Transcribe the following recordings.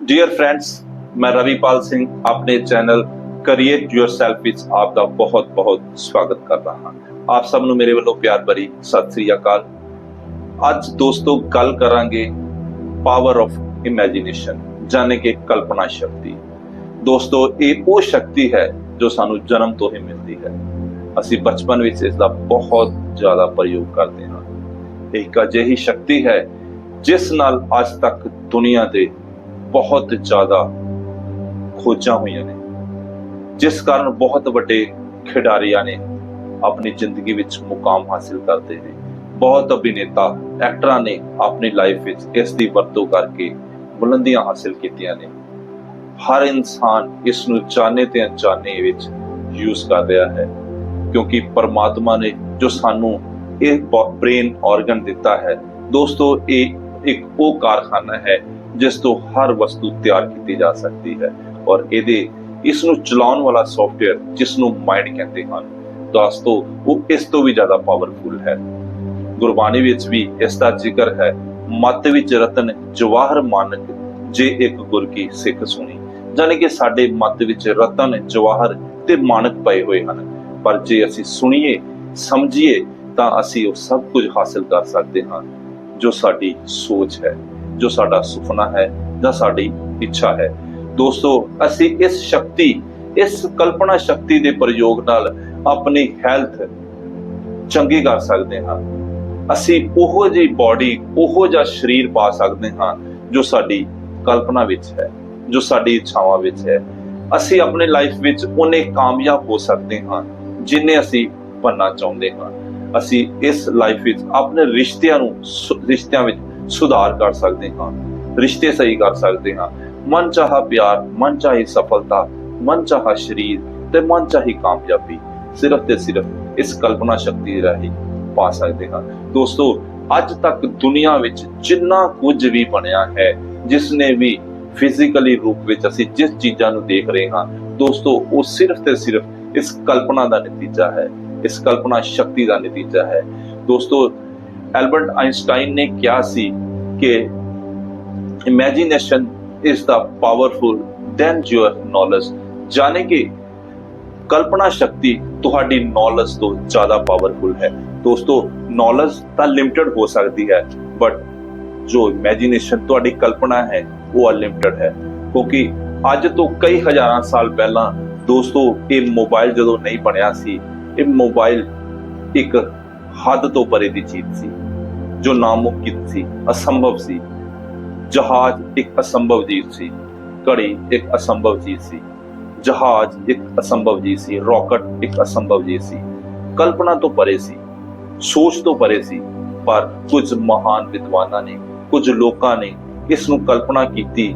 Dear friends ਮੈਂ ਰਵੀਪਾਲ ਸਿੰਘ ਆਪਣੇ channel create yourself ਵਿੱਚ ਆਪ ਦਾ ਬਹੁਤ-ਬਹੁਤ ਸਵਾਗਤ ਕਰਦਾ ਹਾਂ ਆਪ ਸਭ ਨੂੰ ਮੇਰੇ ਵੱਲੋਂ ਪਿਆਰ ਭਰੀ ਸਤਿ ਸ੍ਰੀ ਅਕਾਲ ਅੱਜ ਦੋਸਤੋ ਗੱਲ ਕਰਾਂਗੇ ਪਾਵਰ ਆਫ ਇਮੇਜਿਨੇਸ਼ਨ ਜਾਨੇ ਕਿ ਕਲਪਨਾ ਸ਼ਕਤੀ ਦੋਸਤੋ ਇਹ ਉਹ ਸ਼ਕਤੀ ਹੈ ਜੋ ਸਾਨੂੰ ਜਨਮ ਤੋਂ ਹੀ ਮਿਲਦੀ ਹੈ ਅਸੀਂ ਬਚਪਨ ਵਿੱਚ ਇਸ ਦਾ ਬਹੁਤ ਜ਼ਿਆਦਾ ਪ੍ਰਯੋਗ ਕਰਦੇ ਹਾਂ ਇਹ ਇੱਕ ਅਜਿਹੀ ਸ਼ਕਤੀ ਹੈ ਜਿਸ ਨਾਲ ਅੱਜ ਤੱਕ ਦੁਨੀਆ ਦੇ ਬਹੁਤ ਜ਼ਿਆਦਾ ਖੋਜਾਂ ਹੋਈਆਂ ਨੇ। ਜਿਸ ਕਾਰਨ ਬਹੁਤ ਵੱਡੇ ਖਿਡਾਰੀਆਂ ਨੇ ਆਪਣੀ ਜ਼ਿੰਦਗੀ ਵਿੱਚ ਮੁਕਾਮ ਹਾਸਿਲ ਕਰਦੇ ਨੇ। ਬਹੁਤ ਅਭਿਨੇਤਾ, ਐਕਟਰਾਂ ਨੇ ਆਪਣੀ ਲਾਈਫ ਵਿੱਚ ਇਸ ਦੀ ਵਰਤੋਂ ਕਰਕੇ ਬੁਲੰਦੀਆਂ ਹਾਸਿਲ ਕੀਤੀਆਂ ਨੇ। ਹਰ ਇਨਸਾਨ ਇਸ ਨੂੰ ਜਾਣੇ ਤੇ ਅਣਜਾਣੇ ਵਿੱਚ ਯੂਜ਼ ਕਰ ਰਿਹਾ ਹੈ। ਕਿਉਂਕਿ ਪਰਮਾਤਮਾ ਨੇ ਜੋ ਸਾਨੂੰ ਇਹ ਬ੍ਰੇਨ ਆਰਗਨ ਦਿੱਤਾ ਹੈ, ਦੋਸਤੋ, ਇਹ ਇੱਕ ਉਹ ਕਾਰਖਾਨਾ ਹੈ ਜਿਸ ਤੋਂ ਹਰ ਵਸਤੂ ਤਿਆਰ ਕੀਤੀ ਜਾ ਸਕਦੀ ਹੈ ਔਰ ਇਹਦੇ ਇਸ ਨੂੰ ਚਲਾਉਣ ਵਾਲਾ ਸੌਫਟਵੇਅਰ ਜਿਸ ਨੂੰ ਮਾਈਂਡ ਕਹਿੰਦੇ ਹਨ। ਦੋਸਤੋ ਉਹ ਇਸ ਤੋਂ ਵੀ ਜ਼ਿਆਦਾ ਪਾਵਰਫੁਲ ਹੈ। ਗੁਰਬਾਣੀ ਵਿੱਚ ਵੀ ਇਸ ਦਾ ਜ਼ਿਕਰ ਹੈ, ਮਤ ਵਿੱਚ ਰਤਨ ਜਵਾਹਰ ਮਾਨਕ, ਜੇ ਇੱਕ ਗੁਰ ਕੀ ਸਿੱਖ ਸੁਣੀ। ਜਾਨੀ ਕਿ ਸਾਡੇ ਮਤ ਵਿੱਚ ਰਤਨ, ਜਵਾਹਰ ਤੇ ਮਾਨਕ ਪਏ ਹੋਏ ਹਨ। ਪਰ ਜੇ ਅਸੀਂ ਸੁਣੀਏ, ਸਮਝੀਏ, ਤਾਂ ਅਸੀਂ ਉਹ ਸਭ ਕੁਝ ਹਾਸਲ ਕਰ ਸਕਦੇ ਹਾਂ, ਜੋ ਸਾਡੀ ਸੋਚ ਹੈ। ਜੋ ਸਾਡਾ ਸੁਪਨਾ ਹੈ ਜਾਂ ਸਾਡੀ ਇੱਛਾ ਹੈ। ਦੋਸਤੋ, ਅਸੀਂ ਇਸ ਸ਼ਕਤੀ, ਇਸ ਕਲਪਨਾ ਸ਼ਕਤੀ ਦੇ ਪ੍ਰਯੋਗ ਨਾਲ ਆਪਣੀ ਹੈਲਥ ਚੰਗੀ ਕਰ ਸਕਦੇ ਹਾਂ। ਅਸੀਂ ਉਹੋ ਜਿਹੀ ਬਾਡੀ ਉਹੋ ਜਿਹਾ ਸਰੀਰ ਪਾ ਸਕਦੇ ਹਾਂ ਜੋ ਸਾਡੀ ਕਲਪਨਾ ਵਿੱਚ ਹੈ, ਜੋ ਸਾਡੀ ਇੱਛਾਵਾਂ ਵਿੱਚ ਹੈ। ਅਸੀਂ ਆਪਣੀ ਲਾਈਫ ਵਿੱਚ ਉਹਨੇ ਕਾਮਯਾਬ ਹੋ ਸਕਦੇ ਹਾਂ ਜਿੰਨੇ ਅਸੀਂ ਬਣਨਾ ਚਾਹੁੰਦੇ ਹਾਂ। ਅਸੀਂ ਇਸ ਲਾਈਫ ਵਿੱਚ ਆਪਣੇ ਰਿਸ਼ਤਿਆਂ ਨੂੰ, ਰਿਸ਼ਤਿਆਂ ਵਿੱਚ ਸੁਧਾਰ ਕਰ ਸਕਦੇ ਹਾਂ, ਰਿਸ਼ਤੇ ਸਹੀ ਕਰ ਸਕਦੇ ਹਾਂ। ਮਨ ਚਾਹਾ ਪਿਆਰ, ਮਨ ਚਾਹੀ ਸਫਲਤਾ, ਮਨ ਚਾਹਾ ਸ਼ਰੀਰ ਤੇ ਮਨ ਚਾਹੀ ਕਾਮਯਾਬੀ, ਸਿਰਫ ਤੇ ਸਿਰਫ ਇਸ ਕਲਪਨਾ ਸ਼ਕਤੀ ਰਾਹੀਂ ਪਾ ਸਕਦੇ ਹਾਂ। ਦੋਸਤੋ, ਅੱਜ ਤੱਕ ਦੁਨੀਆ ਵਿੱਚ ਜਿੰਨਾ ਕੁਝ ਵੀ ਬਣਿਆ ਹੈ ਜਿਸ ਨੇ ਵੀ ਫਿਜ਼ੀਕਲੀ ਰੂਪ ਵਿੱਚ ਅਸੀਂ ਜਿਸ ਚੀਜ਼ਾਂ ਨੂੰ ਦੇਖ ਰਹੇ ਹਾਂ, ਦੋਸਤੋ, ਉਹ ਸਿਰਫ ਤੇ ਸਿਰਫ ਇਸ ਕਲਪਨਾ ਦਾ ਨਤੀਜਾ ਹੈ, ਇਸ ਕਲਪਨਾ ਸ਼ਕਤੀ ਦਾ ਨਤੀਜਾ ਹੈ। ਦੋਸਤੋ ਐਲਬਰਟ ਆਇਨਸਟਾਈਨ ਨੇ ਕਿਹਾ ਸੀ ਕਿ imagination is the powerful than your knowledge ਜਾਣੇ ਕਿ ਕਲਪਨਾ ਸ਼ਕਤੀ ਤੁਹਾਡੀ ਨੌਲੇਜ ਤੋਂ ਜ਼ਿਆਦਾ ਪਾਵਰਫੁਲ ਹੈ। ਦੋਸਤੋ ਨੌਲੇਜ ਤਾਂ ਲਿਮਟਿਡ ਹੋ ਸਕਦੀ ਹੈ ਬਟ ਜੋ ਇਮੇਜਿਨੇਸ਼ਨ ਤੁਹਾਡੀ ਕਲਪਨਾ ਹੈ, ਉਹ ਅਨਲਿਮਟਿਡ ਹੈ। ਕਿਉਂਕਿ ਅੱਜ ਤੋਂ ਕਈ ਹਜ਼ਾਰਾਂ ਸਾਲ ਪਹਿਲਾਂ ਦੋਸਤੋ, ਇਹ ਮੋਬਾਈਲ ਜਦੋਂ ਨਹੀਂ ਬਣਿਆ ਸੀ, ਇਹ ਮੋਬਾਈਲ ਇੱਕ ਹੱਦ ਤੋਂ ਪਰੇ ਦੀ ਚੀਜ਼ ਸੀ। ਜੋ ਨਾਮੁਮਕਿਨ ਸੀ, ਅਸੰਭਵ ਸੀ। ਜਹਾਜ਼ ਇੱਕ ਅਸੰਭਵ ਚੀਜ਼ ਸੀ, ਘੜੀ ਇੱਕ ਅਸੰਭਵ ਚੀਜ਼ ਸੀ। ਜਹਾਜ਼ ਇੱਕ ਅਸੰਭਵ ਚੀਜ਼ ਸੀ, ਰਾਕਟ ਇੱਕ ਅਸੰਭਵ ਚੀਜ਼ ਸੀ। ਕਲਪਨਾ ਤੋਂ ਪਰੇ ਸੀ, ਸੋਚ ਤੋਂ ਪਰੇ ਸੀ, ਪਰ ਕੁਝ ਮਹਾਨ ਵਿਦਵਾਨਾਂ ਨੇ, ਕੁਝ ਲੋਕਾਂ ਨੇ ਇਸ ਨੂੰ ਕਲਪਨਾ ਕੀਤੀ।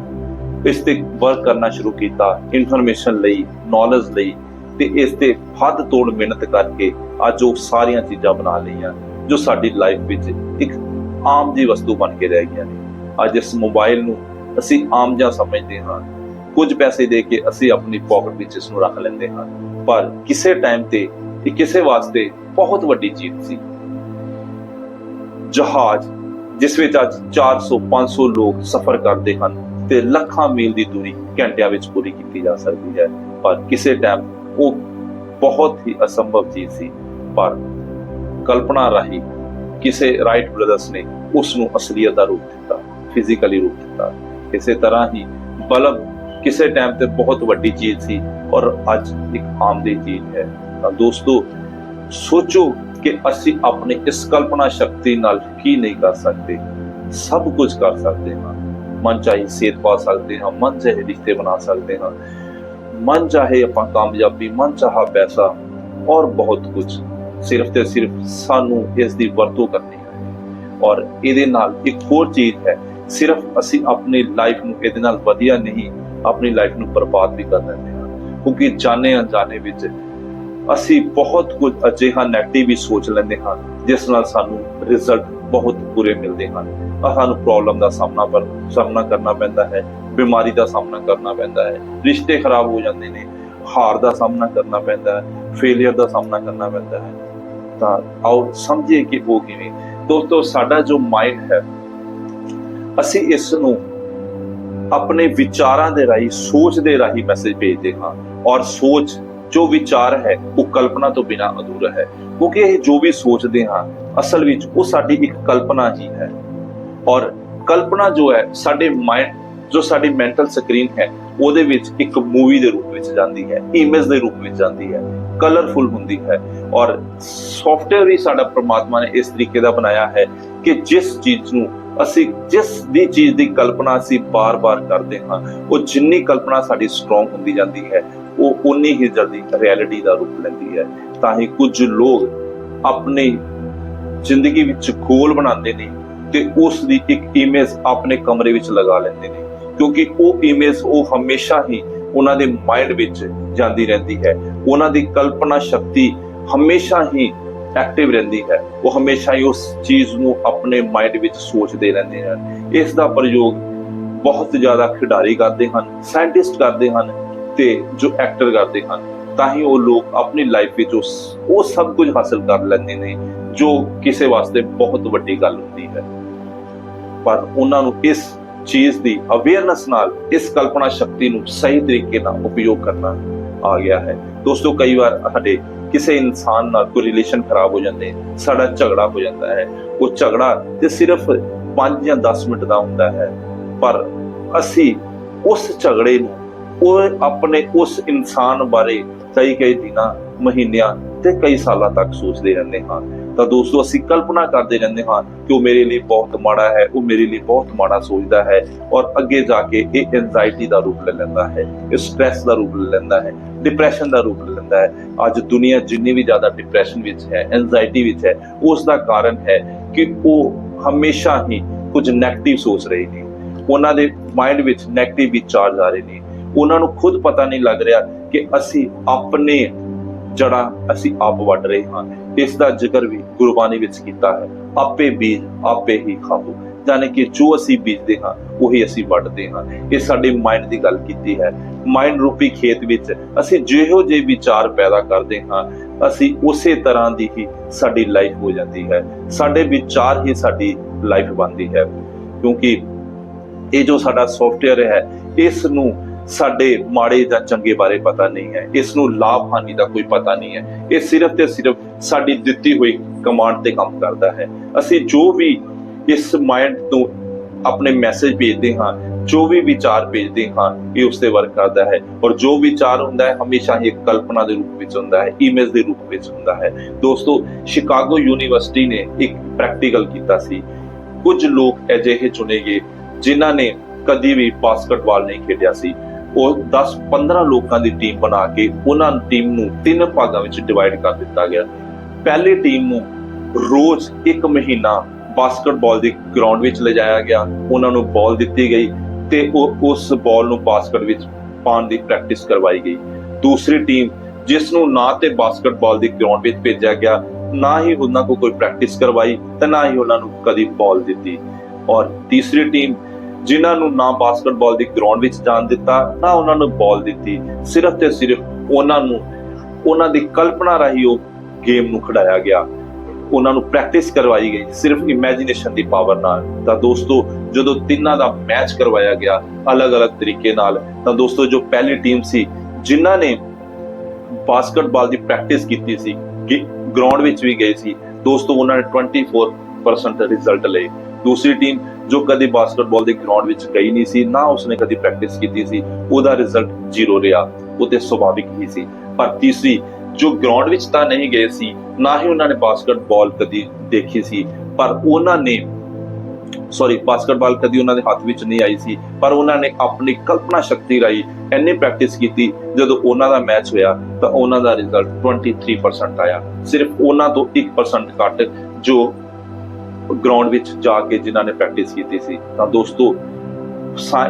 ਇਸ ਤੇ ਵਰਕ ਕਰਨਾ ਸ਼ੁਰੂ ਕੀਤਾ ਇਨਫੋਰਮੇਸ਼ਨ ਲਈ ਨੌਲੇਜ ਲਈ ਤੇ ਇਸ ਤੇ ਹੱਦ ਤੋੜ ਮਿਹਨਤ ਕਰਕੇ ਅੱਜ ਉਹ ਸਾਰੀਆਂ ਚੀਜ਼ਾਂ ਬਣਾ ਲਈਆਂ। ਜੋ ਸਾਡੀ ਲਾਈਫ ਵਿੱਚ ਇੱਕ ਆਮ ਜੀ ਵਸਤੂ ਬਣ ਕੇ ਰਹਿ ਗਈਆਂ ਨੇ। ਅੱਜ ਇਸ ਮੋਬਾਈਲ ਨੂੰ ਅਸੀਂ ਆਮ ਜਿਹਾ ਸਮਝਦੇ ਹਾਂ। ਕੁਝ ਪੈਸੇ ਦੇ ਕੇ ਅਸੀਂ ਆਪਣੀ ਪਾਕਟ ਵਿੱਚ ਇਸ ਨੂੰ ਰੱਖ ਲੈਂਦੇ ਹਾਂ। ਪਰ ਕਿਸੇ ਟਾਈਮ ਤੇ ਇਹ ਕਿਸੇ ਵਾਸਤੇ ਬਹੁਤ ਵੱਡੀ ਚੀਜ਼ ਸੀ। ਜਹਾਜ਼, ਜਿਸ ਵਿੱਚ ਅੱਜ 400 500 ਲੋਕ ਸਫ਼ਰ ਕਰਦੇ ਹਨ ਤੇ ਲੱਖਾਂ ਮੀਲ ਦੀ ਦੂਰੀ ਘੰਟਿਆਂ ਵਿੱਚ ਪੂਰੀ ਕੀਤੀ ਜਾ ਸਕਦੀ ਹੈ। ਪਰ ਕਿਸੇ ਟਾਈਮ ਉਹ ਬਹੁਤ ਹੀ ਅਸੰਭਵ ਚੀਜ਼ ਸੀ। ਪਰ ਕਲਪਨਾ ਰਾਹੀਂ ਕਿਸੇ ਰਾਈਟ ਬ੍ਰਦਰਸ ਨੇ ਉਸ ਨੂੰ ਅਸਲੀਅਤ ਦਾ ਰੂਪ ਦਿੱਤਾ ਫਿਜ਼ੀਕਲੀ ਰੂਪ ਦਿੱਤਾ। ਇਸੇ ਤਰ੍ਹਾਂ ਹੀ ਬਲਬ ਕਿਸੇ ਟਾਈਮ ਤੇ ਬਹੁਤ ਵੱਡੀ ਚੀਜ਼ ਸੀ ਔਰ ਅੱਜ ਇੱਕ ਆਮ ਦੀ ਚੀਜ਼ ਹੈ। ਤਾਂ ਦੋਸਤੋ, ਸੋਚੋ ਕਿ ਅਸੀਂ ਆਪਣੀ ਇਸ ਕਲਪਨਾ ਸ਼ਕਤੀ ਨਾਲ ਕੀ ਨਹੀਂ ਕਰ ਸਕਦੇ। ਸਭ ਕੁਝ ਕਰ ਸਕਦੇ ਹਾਂ। ਮਨ ਚਾਹੇ ਸਿਹਤ ਪਾ ਸਕਦੇ ਹਾਂ, ਮਨ ਚਾਹੇ ਰਿਸ਼ਤੇ ਬਣਾ ਸਕਦੇ ਹਾਂ। ਮਨ ਚਾਹੇ ਆਪਾਂ ਕਾਮਯਾਬੀ, ਮਨ ਚਾਹਾ ਪੈਸਾ ਔਰ ਬਹੁਤ ਕੁਝ। ਸਿਰਫ ਤੇ ਸਿਰਫ ਸਾਨੂੰ ਇਸ ਦੀ ਵਰਤੋਂ ਕਰਨੀ ਹੈ। ਔਰ ਇਹਦੇ ਨਾਲ ਇੱਕ ਹੋਰ ਚੀਜ਼ ਹੈ, ਸਿਰਫ ਅਸੀਂ ਆਪਣੀ ਲਾਈਫ ਨੂੰ ਇਹਦੇ ਨਾਲ ਵਧੀਆ ਨਹੀਂ, ਆਪਣੀ ਲਾਈਫ ਨੂੰ ਬਰਬਾਦ ਵੀ ਕਰ ਲੈਂਦੇ ਹਾਂ। ਕਿਉਂਕਿ ਜਾਣੇ ਅਣਜਾਣੇ ਵਿੱਚ ਅਸੀਂ ਬਹੁਤ ਕੁਝ ਅਜਿਹਾ ਨੈਗੇਟਿਵ ਵੀ ਸੋਚ ਲੈਂਦੇ ਹਾਂ, ਜਿਸ ਨਾਲ ਸਾਨੂੰ ਰਿਜ਼ਲਟ ਬਹੁਤ ਬੁਰੇ ਮਿਲਦੇ ਹਨ। ਸਾਨੂੰ ਪ੍ਰੋਬਲਮ ਦਾ ਸਾਹਮਣਾ ਪਰ, ਸਾਹਮਣਾ ਕਰਨਾ ਪੈਂਦਾ ਹੈ, ਬਿਮਾਰੀ ਦਾ ਸਾਹਮਣਾ ਕਰਨਾ ਪੈਂਦਾ ਹੈ, ਰਿਸ਼ਤੇ ਖਰਾਬ ਹੋ ਜਾਂਦੇ ਨੇ, ਹਾਰ ਦਾ ਸਾਹਮਣਾ ਕਰਨਾ ਪੈਂਦਾ ਹੈ ਫੇਲਿਅਰ ਦਾ ਸਾਹਮਣਾ ਕਰਨਾ ਪੈਂਦਾ ਹੈ। ਤਾਂ ਆਓ ਸਮਝੀਏ ਕਿ ਉਹ ਕਿਵੇਂ। ਦੋਸਤੋ, ਸਾਡਾ ਜੋ ਮਾਈਂਡ ਹੈ, ਅਸੀਂ ਇਸ ਨੂੰ ਆਪਣੇ ਵਿਚਾਰਾਂ ਦੇ ਰਾਹੀਂ, ਸੋਚ ਦੇ ਰਾਹੀਂ ਮੈਸੇਜ ਭੇਜਦੇ ਹਾਂ। ਔਰ ਸੋਚ ਜੋ ਵਿਚਾਰ ਹੈ, ਉਹ ਕਲਪਨਾ ਤੋਂ ਬਿਨਾ ਅਧੂਰਾ ਹੈ। ਕਿਉਂਕਿ ਇਹ ਜੋ ਵੀ ਸੋਚਦੇ ਹਾਂ, ਅਸਲ ਵਿੱਚ ਉਹ ਸਾਡੀ ਇੱਕ ਕਲਪਨਾ ਹੀ ਹੈ। ਔਰ ਕਲਪਨਾ ਜੋ ਹੈ, ਸਾਡੇ ਮਾਈਂਡ ਜੋ ਸਾਡੀ ਮੈਂਟਲ ਸਕਰੀਨ ਹੈ ਉਹਦੇ ਵਿੱਚ ਇੱਕ ਮੂਵੀ ਦੇ ਰੂਪ ਵਿੱਚ ਜਾਂਦੀ ਹੈ ਇਮੇਜ ਦੇ ਰੂਪ ਵਿੱਚ ਜਾਂਦੀ ਹੈ ਕਲਰਫੁਲ ਹੁੰਦੀ ਹੈ ਔਰ ਸੌਫਟਵੇਅਰ ਵੀ ਸਾਡਾ ਪ੍ਰਮਾਤਮਾ ਨੇ ਇਸ ਤਰੀਕੇ ਦਾ ਬਣਾਇਆ ਹੈ ਕਿ ਜਿਸ ਚੀਜ਼ ਨੂੰ ਅਸੀਂ ਜਿਸ ਦੀ ਚੀਜ਼ ਦੀ ਕਲਪਨਾ ਅਸੀਂ ਬਾਰ-ਬਾਰ ਕਰਦੇ ਹਾਂ, ਉਹ ਜਿੰਨੀ ਕਲਪਨਾ ਸਾਡੀ ਸਟਰੋਂਗ ਹੁੰਦੀ ਜਾਂਦੀ ਹੈ, ਉਹ ਉਨੀ ਹੀ ਜਲਦੀ ਰਿਐਲਿਟੀ ਦਾ ਰੂਪ ਲੈਂਦੀ ਹੈ। ਤਾਂ ਹੀ ਕੁਝ ਲੋਕ ਆਪਣੀ ਜ਼ਿੰਦਗੀ ਵਿੱਚ ਗੋਲ ਬਣਾਉਂਦੇ ਨੇ ਤੇ ਉਸ ਦੀ ਇੱਕ ਇਮੇਜ ਆਪਣੇ ਕਮਰੇ ਵਿੱਚ ਲਗਾ ਲੈਂਦੇ ਨੇ। ਕਿਉਂਕਿ ਉਹ ਇਮੇਜ ਉਹ ਹਮੇਸ਼ਾ ਹੀ ਉਹਨਾਂ ਦੇ ਮਾਈਂਡ ਵਿੱਚ ਜਾਂਦੀ ਰਹਿੰਦੀ ਹੈ। ਉਹਨਾਂ ਦੀ ਕਲਪਨਾ ਸ਼ਕਤੀ ਹਮੇਸ਼ਾ ਹੀ ਐਕਟਿਵ ਰਹਿੰਦੀ ਹੈ। ਉਹ ਹਮੇਸ਼ਾ ਹੀ ਉਸ ਚੀਜ਼ ਨੂੰ ਆਪਣੇ ਮਾਈਂਡ ਵਿੱਚ ਸੋਚਦੇ ਰਹਿੰਦੇ ਹਨ। ਇਸ ਦਾ ਪ੍ਰਯੋਗ ਬਹੁਤ ਜ਼ਿਆਦਾ ਖਿਡਾਰੀ ਕਰਦੇ ਹਨ ਸਾਇੰਟਿਸਟ ਕਰਦੇ ਹਨ ਤੇ ਜੋ ਐਕਟਰ ਕਰਦੇ ਹਨ। ਤਾਂ ਹੀ ਉਹ ਲੋਕ ਆਪਣੀ ਲਾਈਫ ਵਿੱਚ ਉਸ, ਉਹ ਸਭ ਕੁਝ ਹਾਸਲ ਕਰ ਲੈਂਦੇ ਨੇ, ਜੋ ਕਿਸੇ ਵਾਸਤੇ ਬਹੁਤ ਵੱਡੀ ਗੱਲ ਹੁੰਦੀ ਹੈ। ਪਰ ਉਹਨਾਂ ਨੂੰ ਇਸ ਚੀਜ਼ ਦੀ ਅਵੇਅਰਨੈਸ ਨਾਲ ਇਸ ਕਲਪਨਾ ਸ਼ਕਤੀ ਨੂੰ ਸਹੀ ਤਰੀਕੇ ਨਾਲ ਉਪਯੋਗ ਕਰਨਾ ਆ ਗਿਆ ਹੈ। ਦੋਸਤੋ, ਕਈ ਵਾਰ ਸਾਡੇ ਕਿਸੇ ਇਨਸਾਨ ਨਾਲ ਕੋਈ ਰਿਲੇਸ਼ਨ ਖਰਾਬ ਹੋ ਜਾਂਦੇ, ਸਾਡਾ ਝਗੜਾ ਹੋ ਜਾਂਦਾ ਹੈ। ਉਹ ਝਗੜਾ ਤੇ ਸਿਰਫ 5 ਜਾਂ 10 ਮਿੰਟ ਦਾ ਹੁੰਦਾ ਹੈ, ਪਰ ਅਸੀਂ ਉਸ ਝਗੜੇ ਨੂੰ, ਉਹ ਆਪਣੇ ਉਸ ਇਨਸਾਨ ਬਾਰੇ ਕਈ ਕਈ ਦਿਨਾਂ, ਮਹੀਨਿਆਂ ਤੇ ਕਈ ਸਾਲਾਂ ਤੱਕ ਸੋਚਦੇ ਰਹਿੰਦੇ ਹਾਂ। ਤਾਂ ਦੋਸਤੋ, ਅਸੀਂ ਕਲਪਨਾ ਕਰਦੇ ਰਹਿੰਦੇ ਹਾਂ ਕਿ ਉਹ ਮੇਰੇ ਲਈ ਬਹੁਤ ਮਾੜਾ ਹੈ, ਉਹ ਮੇਰੇ ਲਈ ਬਹੁਤ ਮਾੜਾ ਸੋਚਦਾ ਹੈ ਔਰ ਅੱਗੇ ਜਾ ਕੇ ਇਹ ਐਂਜ਼ਾਇਟੀ ਦਾ ਰੂਪ ਲੈ ਲੈਂਦਾ ਹੈ, ਇਹ ਸਟ੍ਰੈਸ ਦਾ ਰੂਪ ਲੈ ਲੈਂਦਾ ਹੈ ਡਿਪਰੈਸ਼ਨ ਦਾ ਰੂਪ ਲੈ ਲੈਂਦਾ ਹੈ। ਅੱਜ ਦੁਨੀਆ ਜਿੰਨੀ ਵੀ ਜ਼ਿਆਦਾ ਡਿਪਰੈਸ਼ਨ ਵਿੱਚ ਹੈ ਐਂਜ਼ਾਇਟੀ ਵਿੱਚ ਹੈ ਉਸ ਦਾ ਕਾਰਨ ਹੈ ਕਿ ਉਹ ਹਮੇਸ਼ਾ ਹੀ ਕੁਝ ਨੈਗੇਟਿਵ ਸੋਚ ਰਹੇ ਨੇ ਉਹਨਾਂ ਦੇ ਮਾਈਂਡ ਵਿੱਚ ਨੈਗੇਟਿਵ ਵਿਚਾਰ ਆ ਰਹੇ ਨੇ ਉਹਨਾਂ ਨੂੰ ਖੁਦ ਪਤਾ ਨਹੀਂ ਲੱਗ ਰਿਹਾ ਕਿ ਅਸੀਂ ਆਪਣੇ ਜੜਾ ਅਸੀਂ ਆਪ ਵੱਢ ਰਹੇ ਹਾਂ। ਇਸ ਦਾ ਜ਼ਿਕਰ ਵੀ ਗੁਰਬਾਣੀ ਵਿੱਚ ਕੀਤਾ ਹੈ। ਆਪੇ ਬੀਜ, ਆਪੇ ਹੀ ਖਾਓ। ਯਾਨੀ ਕਿ ਜੋ ਅਸੀਂ ਬੀਜਦੇ ਹਾਂ, ਉਹੀ ਅਸੀਂ ਵੱਢਦੇ ਹਾਂ। ਇਹ ਸਾਡੇ ਮਾਈਂਡ ਦੀ ਗੱਲ ਕੀਤੀ ਹੈ। ਮਾਈਂਡ ਰੂਪੀ ਖੇਤ ਵਿੱਚ ਅਸੀਂ ਜਿਹੋ ਜਿਹੇ ਵਿਚਾਰ ਪੈਦਾ ਕਰਦੇ ਹਾਂ, ਅਸੀਂ ਉਸੇ ਤਰ੍ਹਾਂ ਦੀ ਹੀ ਸਾਡੀ ਲਾਈਫ ਹੋ ਜਾਂਦੀ ਹੈ। ਸਾਡੇ ਵਿਚਾਰ ਹੀ ਸਾਡੀ ਲਾਈਫ ਬਣਦੀ ਹੈ। ਕਿਉਂਕਿ ਇਹ ਜੋ ਸਾਡਾ ਸੌਫਟਵੇਅਰ ਹੈ, ਇਸ ਨੂੰ ਸਾਡੇ ਮਾੜੇ ਜਾਂ ਚੰਗੇ ਬਾਰੇ ਪਤਾ ਨਹੀਂ ਹੈ। ਇਸ ਨੂੰ ਲਾਭ ਹਾਨੀ ਦਾ ਕੋਈ ਪਤਾ ਨਹੀਂ ਹੈ। ਇਹ ਸਿਰਫ ਤੇ ਸਿਰਫ ਸਾਡੀ ਦਿੱਤੀ ਹੋਈ ਕਮਾਂਡ ਤੇ ਕੰਮ ਕਰਦਾ ਹੈ। ਅਸੀਂ ਜੋ ਵੀ ਇਸ ਮਾਈਂਡ ਤੋਂ ਆਪਣੇ ਮੈਸੇਜ ਭੇਜਦੇ ਹਾਂ, ਜੋ ਵੀ ਵਿਚਾਰ ਭੇਜਦੇ ਹਾਂ, ਇਹ ਉਸ ਤੇ ਵਰਕ ਕਰਦਾ ਹੈ। ਔਰ ਜੋ ਵਿਚਾਰ ਹੁੰਦਾ ਹੈ, ਹਮੇਸ਼ਾ ਹੀ ਕਲਪਨਾ ਦੇ ਰੂਪ ਵਿੱਚ ਹੁੰਦਾ ਹੈ ਇਮੇਜ ਦੇ ਰੂਪ ਵਿੱਚ ਹੁੰਦਾ ਹੈ। ਦੋਸਤੋ ਸ਼ਿਕਾਗੋ ਯੂਨੀਵਰਸਿਟੀ ਨੇ ਇੱਕ ਪ੍ਰੈਕਟੀਕਲ ਕੀਤਾ ਸੀ। ਕੁਝ ਲੋਕ ਅਜਿਹੇ ਚੁਣੇ ਗਏ, ਜਿਨ੍ਹਾਂ ਨੇ ਕਦੀ ਵੀ ਬਾਸਕਟਬਾਲ ਨਹੀਂ ਖੇਡਿਆ ਸੀ। ਉਹ 10-15 ਲੋਕਾਂ ਦੀ ਟੀਮ ਬਣਾ ਕੇ ਉਹਨਾਂ ਟੀਮ ਨੂੰ ਤਿੰਨ ਭਾਗਾਂ ਵਿੱਚ ਡਿਵਾਈਡ ਕਰ ਦਿੱਤਾ ਗਿਆ। ਪਹਿਲੀ ਟੀਮ ਨੂੰ ਰੋਜ਼ ਇੱਕ ਮਹੀਨਾ ਬਾਸਕਟਬਾਲ ਦੀ ਗਰਾਊਂਡ ਵਿੱਚ ਲਿਜਾਇਆ ਗਿਆ। ਉਹਨਾਂ ਨੂੰ ਬਾਲ ਦਿੱਤੀ ਗਈ ਤੇ ਉਹ ਉਸ ਬਾਲ ਨੂੰ ਬਾਸਕਟ ਵਿੱਚ ਪਾਉਣ ਦੀ ਪ੍ਰੈਕਟਿਸ ਕਰਵਾਈ ਗਈ। ਦੂਸਰੀ ਟੀਮ ਜਿਸ ਨੂੰ ਨਾ ਤੇ ਬਾਸਕਟਬਾਲ ਦੀ ਗਰਾਊਂਡ ਵਿੱਚ ਭੇਜਿਆ ਗਿਆ, ਨਾ ਹੀ ਉਹਨਾਂ ਕੋਲ ਕੋਈ ਪ੍ਰੈਕਟਿਸ ਕਰਵਾਈ ਤੇ ਨਾ ਹੀ ਉਹਨਾਂ ਨੂੰ ਕਦੀ ਬਾਲ ਦਿੱਤੀ। ਔਰ ਤੀਸਰੀ ਟੀਮ ਜਿਨ੍ਹਾਂ ਨੂੰ ਨਾ ਬਾਸਕਟਬਾਲ ਦੀ ਗਰਾਊਂਡ ਵਿੱਚ ਜਾਣ ਦਿੱਤਾ, ਨਾ ਉਹਨਾਂ ਨੂੰ ਬਾਲ ਦਿੱਤੀ। ਸਿਰਫ ਤੇ ਸਿਰਫ ਉਹਨਾਂ ਨੂੰ, ਉਹਨਾਂ ਦੀ ਕਲਪਨਾ ਰਾਹੀਂ ਉਹ ਗੇਮ ਨੂੰ ਖਿਡਾਇਆ ਗਿਆ। ਉਹਨਾਂ ਨੂੰ ਪ੍ਰੈਕਟਿਸ ਕਰਵਾਈ ਗਈ। ਸਿਰਫ ਇਮੇਜਿਨੇਸ਼ਨ ਦੀ ਪਾਵਰ ਨਾਲ। ਤਾਂ ਦੋਸਤੋ, ਜਦੋਂ ਤਿੰਨਾਂ ਦਾ ਮੈਚ ਕਰਵਾਇਆ ਗਿਆ ਅਲੱਗ-ਅਲੱਗ ਤਰੀਕੇ ਨਾਲ, ਤਾਂ ਦੋਸਤੋ, ਜੋ ਪਹਿਲੀ ਟੀਮ ਸੀ, ਜਿਨ੍ਹਾਂ ਨੇ ਬਾਸਕਟਬਾਲ ਦੀ ਪ੍ਰੈਕਟਿਸ ਕੀਤੀ ਸੀ ਗਰਾਊਂਡ ਵਿੱਚ ਵੀ ਗਏ ਸੀ, ਦੋਸਤੋ, ਉਹਨਾਂ ਨੇ 24% ਰਿਜ਼ਲਟ ਲਏ। ਦੂਸਰੀ ਟੀਮ ਜੋ ਕਦੇ ਬਾਸਕਟਬਾਲ ਦੇ ਗਰਾਊਂਡ ਵਿੱਚ ਗਈ ਨਹੀਂ ਸੀ, ਨਾ ਉਸਨੇ ਕਦੀ ਪ੍ਰੈਕਟਿਸ ਕੀਤੀ ਸੀ, ਉਹਦਾ ਰਿਜ਼ਲਟ ਜ਼ੀਰੋ ਰਿਹਾ ਉਹ ਤੇ ਸੁਭਾਵਿਕ ਹੀ ਸੀ। ਪਰ ਤੀਸਰੀ, ਜੋ ਗਰਾਊਂਡ ਵਿੱਚ ਤਾਂ ਨਹੀਂ ਗਏ ਸੀ, ਨਾ ਹੀ ਉਹਨਾਂ ਨੇ ਬਾਸਕਟਬਾਲ ਕਦੀ ਦੇਖੀ ਸੀ, ਪਰ ਉਹਨਾਂ ਨੇ ਸੌਰੀ ਬਾਸਕਟਬਾਲ ਕਦੀ ਉਹਨਾਂ ਦੇ ਹੱਥ ਵਿੱਚ ਨਹੀਂ ਆਈ ਸੀ, ਪਰ ਉਹਨਾਂ ਨੇ ਆਪਣੀ ਕਲਪਨਾ ਸ਼ਕਤੀ ਰਾਹੀਂ ਇੰਨੀ ਪ੍ਰੈਕਟਿਸ ਕੀਤੀ, ਜਦੋਂ ਉਹਨਾਂ ਦਾ ਮੈਚ ਹੋਇਆ, ਤਾਂ ਉਹਨਾਂ ਦਾ ਰਿਜ਼ਲਟ 23% ਆਇਆ। ਸਿਰਫ ਉਹਨਾਂ ਤੋਂ 1% ਘੱਟ, ਜੋ ਗਰਾਊਂਡ ਵਿੱਚ ਜਾ ਕੇ ਜਿਨ੍ਹਾਂ ਨੇ ਪ੍ਰੈਕਟਿਸ ਕੀਤੀ ਸੀ, ਤਾਂ ਦੋਸਤੋ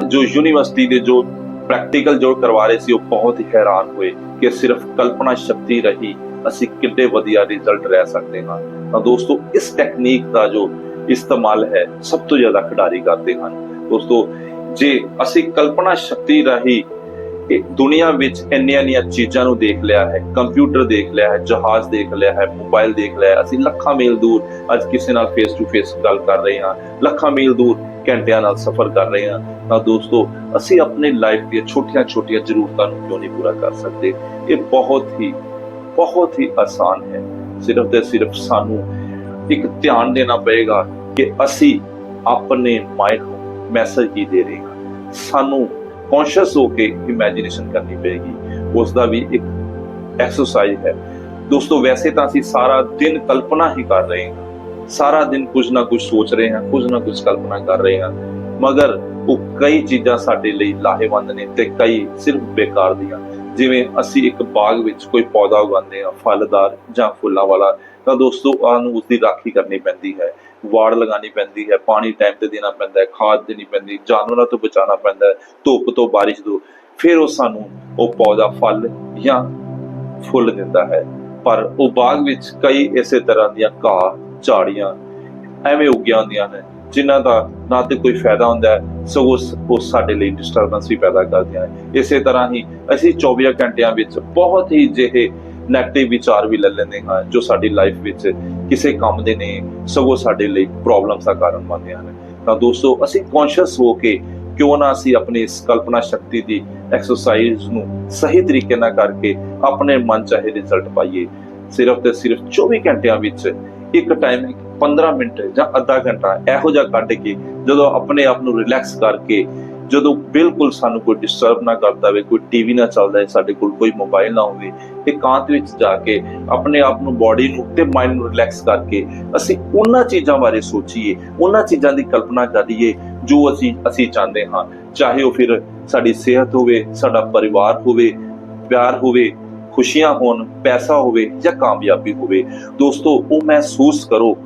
ਜੋ ਯੂਨੀਵਰਸਿਟੀ ਦੇ ਜੋ ਪ੍ਰੈਕਟੀਕਲ ਜੋ ਕਰਵਾ ਰਹੇ ਸੀ, ਉਹ ਬਹੁਤ ਹੀ ਹੈਰਾਨ ਹੋਏ ਕਿ ਸਿਰਫ ਕਲਪਨਾ ਸ਼ਕਤੀ ਰਹੀ ਅਸੀਂ ਕਿੰਨੇ ਵਧੀਆ ਰਿਜ਼ਲਟ ਲੈ ਸਕਦੇ ਹਾਂ। ਤਾਂ ਦੋਸਤੋ, ਇਸ ਟੈਕਨੀਕ ਦਾ ਜੋ ਇਸਤੇਮਾਲ ਹੈ, ਸਭ ਤੋਂ ਜ਼ਿਆਦਾ ਖਿਡਾਰੀ ਕਰਦੇ ਹਨ। ਦੋਸਤੋ, ਜੇ ਅਸੀਂ ਕਲਪਨਾ ਸ਼ਕਤੀ ਰਾਹੀਂ ਇਹ ਦੁਨੀਆ ਵਿੱਚ ਇੰਨੀਆਂ ਇੰਨੀਆਂ ਚੀਜ਼ਾਂ ਨੂੰ ਦੇਖ ਲਿਆ ਹੈ ਕੰਪਿਊਟਰ ਦੇਖ ਲਿਆ ਹੈ, ਜਹਾਜ਼ ਦੇਖ ਲਿਆ ਹੈ ਮੋਬਾਈਲ ਦੇਖ ਲਿਆ ਹੈ। ਅਸੀਂ ਲੱਖਾਂ ਮੀਲ ਦੂਰ ਅੱਜ ਕਿਸੇ ਨਾਲ ਫੇਸ ਟੂ ਫੇਸ ਗੱਲ ਕਰ ਰਹੇ ਹਾਂ, ਲੱਖਾਂ ਮੀਲ ਦੂਰ ਘੰਟਿਆਂ ਨਾਲ ਸਫ਼ਰ ਕਰ ਰਹੇ ਹਾਂ। ਤਾਂ ਦੋਸਤੋ, ਅਸੀਂ ਆਪਣੇ ਲਾਈਫ ਦੀਆਂ ਛੋਟੀਆਂ-ਛੋਟੀਆਂ ਜ਼ਰੂਰਤਾਂ ਨੂੰ ਕਿਉਂ ਨਹੀਂ ਪੂਰਾ ਕਰ ਸਕਦੇ? ਇਹ ਬਹੁਤ ਹੀ ਬਹੁਤ ਹੀ ਆਸਾਨ ਹੈ। ਸਿਰਫ ਤੇ ਸਿਰਫ ਸਾਨੂੰ ਇੱਕ ਧਿਆਨ ਦੇਣਾ ਪਏਗਾ ਕਿ ਅਸੀਂ ਆਪਣੇ ਮਾਈਂਡ ਨੂੰ ਮੈਸੇਜ ਕੀ ਦੇ ਰਹੇ ਹਾਂ। ਸਾਨੂੰ ਕੌਨਸ਼ੀਅਸ ਹੋ ਕੇ ਇਮੇਜਿਨੇਸ਼ਨ ਕਰਨੀ ਪਏਗੀ ਉਸ ਦਾ ਵੀ ਇੱਕ ਐਕਸਰਸਾਈਜ਼ ਹੈ। ਦੋਸਤੋ, ਵੈਸੇ ਤਾਂ ਅਸੀਂ ਸਾਰਾ ਦਿਨ ਕਲਪਨਾ ਹੀ ਕਰ ਰਹੇ ਹਾਂ। ਸਾਰਾ ਦਿਨ ਕੁਝ ਨਾ ਕੁਝ ਸੋਚ ਰਹੇ ਹਾਂ, ਕੁਝ ਨਾ ਕੁਝ ਕਲਪਨਾ ਕਰ ਰਹੇ ਹਾਂ। ਮਗਰ ਉਹ ਕਈ ਚੀਜ਼ਾਂ ਸਾਡੇ ਲਈ ਲਾਹੇਵੰਦ ਨੇ ਤੇ ਕਈ ਸਿਰਫ ਬੇਕਾਰ ਦੀਆਂ। ਜਿਵੇਂ ਅਸੀਂ ਇੱਕ ਬਾਗ ਵਿੱਚ ਕੋਈ ਪੌਦਾ ਉਗਾਉਂਦੇ ਹਾਂ, ਫਲਦਾਰ ਜਾਂ ਫੁੱਲਾਂ ਵਾਲਾ, ਤਾਂ ਦੋਸਤੋ ਸਾਨੂੰ ਉਸ ਦੀ ਰਾਖੀ ਕਰਨੀ ਪੈਂਦੀ ਹੈ। ਵਾੜ ਲਗਾਉਣੀ ਪੈਂਦੀ ਹੈ, ਪਾਣੀ ਟਾਈਮ ਤੇ ਦੇਣਾ ਪੈਂਦਾ ਹੈ, ਖਾਦ ਦੇਣੀ ਪੈਂਦੀ ਜਾਨਵਰਾਂ ਤੋਂ ਬਚਾਉਣਾ ਪੈਂਦਾ ਹੈ, ਧੁੱਪ ਤੋਂ ਬਾਰਿਸ਼ ਤੋਂ, ਫਿਰ ਉਹ ਸਾਨੂੰ ਉਹ ਪੌਦਾ, ਫਲ ਜਾਂ ਫੁੱਲ ਦਿੰਦਾ ਹੈ। ਪਰ ਉਹ ਬਾਗ ਵਿੱਚ ਕਈ ਇਸੇ ਤਰ੍ਹਾਂ ਦੀਆਂ ਘਾਹ, ਝਾੜੀਆਂ ਐਵੇਂ ਉੱਗੀਆਂ ਹੁੰਦੀਆਂ ਨੇ, ਜਿਨ੍ਹਾਂ ਦਾ ਨਾ ਤੇ ਕੋਈ ਫਾਇਦਾ ਹੁੰਦਾ ਹੈ, ਸਗੋਂ ਉਹ ਸਾਡੇ ਲਈ ਡਿਸਟਰਬੈਂਸ ਵੀ ਪੈਦਾ ਕਰਦੀਆਂ ਹੈ ਇਸੇ ਤਰ੍ਹਾਂ ਹੀ ਅਸੀਂ 24 ਘੰਟਿਆਂ ਵਿੱਚ ਬਹੁਤ ਹੀ ਜਿਹੇ ਨੈਗੇਟਿਵ ਵਿਚਾਰ ਵੀ ਲੈ ਲੈਂਦੇ ਹਾਂ, ਜੋ ਸਾਡੀ ਲਾਈਫ ਵਿੱਚ ਕਿਸੇ ਕੰਮ ਦੇ ਨੇ, ਸਗੋਂ ਸਾਡੇ ਲਈ ਪ੍ਰੋਬਲਮਸ ਦਾ ਕਾਰਨ ਬਣਦੇ ਹਨ। ਤਾਂ ਦੋਸਤੋ, ਅਸੀਂ ਕੌਨਸ਼ੀਅਸ ਹੋ ਕੇ ਕਿਉਂ ਨਾ ਅਸੀਂ ਆਪਣੀ ਇਸ ਕਲਪਨਾ ਸ਼ਕਤੀ ਦੀ ਐਕਸਰਸਾਈਜ਼ ਨੂੰ ਸਹੀ ਤਰੀਕੇ ਨਾਲ ਕਰਕੇ ਆਪਣੇ ਮਨ ਚਾਹੇ ਰਿਜ਼ਲਟ ਪਾਈਏ। ਸਿਰਫ ਤੇ ਸਿਰਫ 24 ਘੰਟਿਆਂ ਵਿੱਚ ਇੱਕ ਟਾਈਮ 15 ਮਿੰਟ ਜਾਂ ਅੱਧਾ ਘੰਟਾ ਇਹੋ ਜਿਹਾ ਕੱਢ ਕੇ ਜਦੋਂ ਆਪਣੇ ਆਪ ਨੂੰ ਰਿਲੈਕਸ ਕਰਕੇ ਜਦੋਂ ਬਿਲਕੁਲ ਸਾਨੂੰ ਕੋਈ ਡਿਸਟਰਬ ਨਾ ਕਰਦਾ ਹੋਵੇ ਕੋਈ ਟੀਵੀ ਨਾ ਚੱਲਦਾ ਹੈ ਸਾਡੇ ਕੋਲ ਕੋਈ ਮੋਬਾਈਲ ਨਾ ਹੋਵੇ, ਇਕਾਂਤ ਵਿੱਚ ਜਾ ਕੇ ਆਪਣੇ ਆਪ ਨੂੰ ਬਾਡੀ ਨੂੰ ਤੇ ਮਾਈਂਡ ਨੂੰ ਰਿਲੈਕਸ ਕਰਕੇ ਅਸੀਂ ਉਹਨਾਂ ਚੀਜ਼ਾਂ ਬਾਰੇ ਸੋਚੀਏ, ਉਹਨਾਂ ਚੀਜ਼ਾਂ ਦੀ ਕਲਪਨਾ ਕਰੀਏ ਜੋ ਅਸੀਂ ਅਸੀਂ ਚਾਹੁੰਦੇ ਹਾਂ। ਚਾਹੇ ਉਹ ਫਿਰ ਸਾਡੀ ਸਿਹਤ ਹੋਵੇ, ਸਾਡਾ ਪਰਿਵਾਰ ਹੋਵੇ, ਪਿਆਰ ਹੋਵੇ, ਖੁਸ਼ੀਆਂ ਹੋਣ, ਪੈਸਾ ਹੋਵੇ ਜਾਂ ਕਾਮਯਾਬੀ ਹੋਵੇ, ਦੋਸਤੋ, ਉਹ ਮਹਿਸੂਸ ਕਰੋ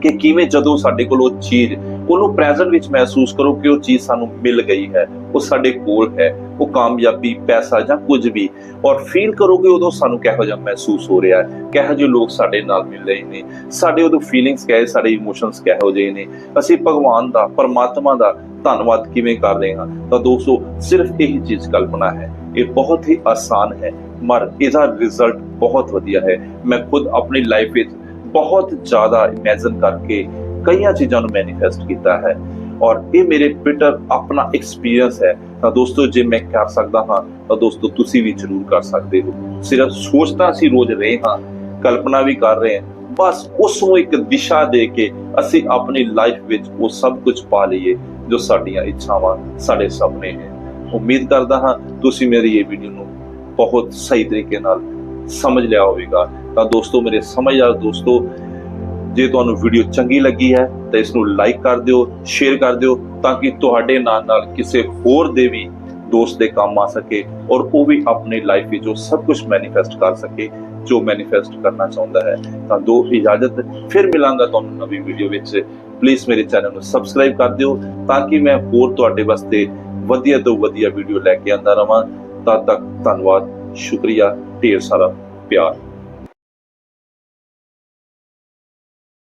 ਕਿ ਕਿਵੇਂ ਜਦੋਂ ਸਾਡੇ ਕੋਲ ਉਹ ਚੀਜ਼ ਉਹਨੂੰ ਪ੍ਰੈਜ਼ੈਂਟ ਵਿੱਚ ਮਹਿਸੂਸ ਕਰੋ ਕਿ ਉਹ ਚੀਜ਼ ਸਾਨੂੰ ਮਿਲ ਗਈ ਹੈ, ਉਹ ਸਾਡੇ ਕੋਲ ਹੈ, ਉਹ ਕਾਮਯਾਬੀ, ਪੈਸਾ ਜਾਂ ਕੁਝ ਵੀ। ਔਰ ਫੀਲ ਕਰੋਗੇ ਉਦੋਂ ਸਾਨੂੰ ਕਿਹੋ ਜਿਹਾ ਮਹਿਸੂਸ ਹੋ ਰਿਹਾ ਹੈ, ਕਿਹੋ ਜਿਹੇ ਲੋਕ ਸਾਡੇ ਨਾਲ ਮਿਲ ਰਹੇ ਨੇ। ਸਾਡੇ ਉਦੋਂ ਫੀਲਿੰਗਸ ਕਹੇ ਸਾਡੇ ਇਮੋਸ਼ਨਸ ਕਿਹੋ ਜਿਹੇ ਨੇ। ਅਸੀਂ ਭਗਵਾਨ ਦਾ, ਪਰਮਾਤਮਾ ਦਾ ਧੰਨਵਾਦ ਕਿਵੇਂ ਕਰ ਰਹੇ ਹਾਂ? ਤਾਂ ਦੋਸਤੋ, ਸਿਰਫ ਇਹੀ ਚੀਜ਼ ਕਲਪਨਾ ਹੈ। ਇਹ ਬਹੁਤ ਹੀ ਆਸਾਨ ਹੈ ਮਰ ਇਹਦਾ ਰਿਜ਼ਲਟ ਬਹੁਤ ਵਧੀਆ ਹੈ। ਮੈਂ ਖੁਦ ਆਪਣੀ ਲਾਈਫ ਵਿੱਚ ਬਹੁਤ ਜ਼ਿਆਦਾ ਇਮੇਜਿਨ ਕਰਕੇ ਕਈਆਂ ਚੀਜ਼ਾਂ ਨੂੰ ਮੈਨੀਫੈਸਟ ਕੀਤਾ ਹੈ ਔਰ ਇਹ ਮੇਰੇ ਬਿਟਰ ਆਪਣਾ ਐਕਸਪੀਰੀਅੰਸ ਹੈ। ਤਾਂ ਦੋਸਤੋ, ਜੇ ਮੈਂ ਕਰ ਸਕਦਾ ਹਾਂ, ਤਾਂ ਦੋਸਤੋ, ਤੁਸੀਂ ਵੀ ਜ਼ਰੂਰ ਕਰ ਸਕਦੇ ਹੋ। ਸਿਰਫ ਸੋਚਤਾ ਅਸੀਂ ਰੋਜ਼ ਰਹੇ ਹਾਂ, ਕਲਪਨਾ ਵੀ ਕਰ ਰਹੇ ਹਾਂ। ਬਸ ਉਸ ਨੂੰ ਇੱਕ ਦਿਸ਼ਾ ਦੇ ਕੇ ਅਸੀਂ ਆਪਣੀ ਲਾਈਫ ਵਿੱਚ ਉਹ ਸਭ ਕੁਝ ਪਾ ਲਈਏ ਜੋ ਸਾਡੀਆਂ ਇੱਛਾਵਾਂ, ਸਾਡੇ ਸੁਪਨੇ ਹੈ ਉਮੀਦ ਕਰਦਾ ਹਾਂ ਤੁਸੀਂ ਮੇਰੀ ਇਹ ਵੀਡੀਓ ਨੂੰ ਬਹੁਤ ਸਹੀ ਤਰੀਕੇ ਨਾਲ ਸਮਝ ਲਿਆ ਹੋਵੇਗਾ। ਤਾਂ ਦੋਸਤੋ, ਮੇਰੇ ਸਮਝਦਾਰ ਦੋਸਤੋ ਜੇ ਤੁਹਾਨੂੰ ਵੀਡੀਓ ਚੰਗੀ ਲੱਗੀ ਹੈ, ਤਾਂ ਇਸ ਨੂੰ ਲਾਈਕ ਕਰ ਦਿਓ ਸ਼ੇਅਰ ਕਰ ਦਿਓ, ਤਾਂ ਕਿ ਤੁਹਾਡੇ ਨਾਲ ਨਾਲ ਕਿਸੇ ਹੋਰ ਦੇ ਵੀ ਦੋਸਤ ਦੇ ਕੰਮ ਆ ਸਕੇ ਔਰ ਉਹ ਵੀ ਆਪਣੀ ਲਾਈਫ ਵਿੱਚ ਉਹ ਸਭ ਕੁਝ ਮੈਨੀਫੈਸਟ ਕਰ ਸਕੇ ਜੋ ਮੈਨੀਫੈਸਟ ਕਰਨਾ ਚਾਹੁੰਦਾ ਹੈ। ਤਾਂ ਦੋ, ਇਜਾਜ਼ਤ ਫਿਰ ਮਿਲਾਂਗਾ ਤੁਹਾਨੂੰ ਨਵੀਂ ਵੀਡੀਓ ਵਿੱਚ। ਪਲੀਜ਼ ਮੇਰੇ ਚੈਨਲ ਨੂੰ ਸਬਸਕ੍ਰਾਈਬ ਕਰ ਦਿਓ ਤਾਂ ਕਿ ਮੈਂ ਹੋਰ ਤੁਹਾਡੇ ਵਾਸਤੇ ਵਧੀਆ ਤੋਂ ਵਧੀਆ ਵੀਡੀਓ ਲੈ ਕੇ ਆਉਂਦਾ ਰਵਾਂ। ਤਦ ਤੱਕ ਧੰਨਵਾਦ, ਸ਼ੁਕਰੀਆ, ਢੇਰ ਸਾਰਾ ਪਿਆਰ।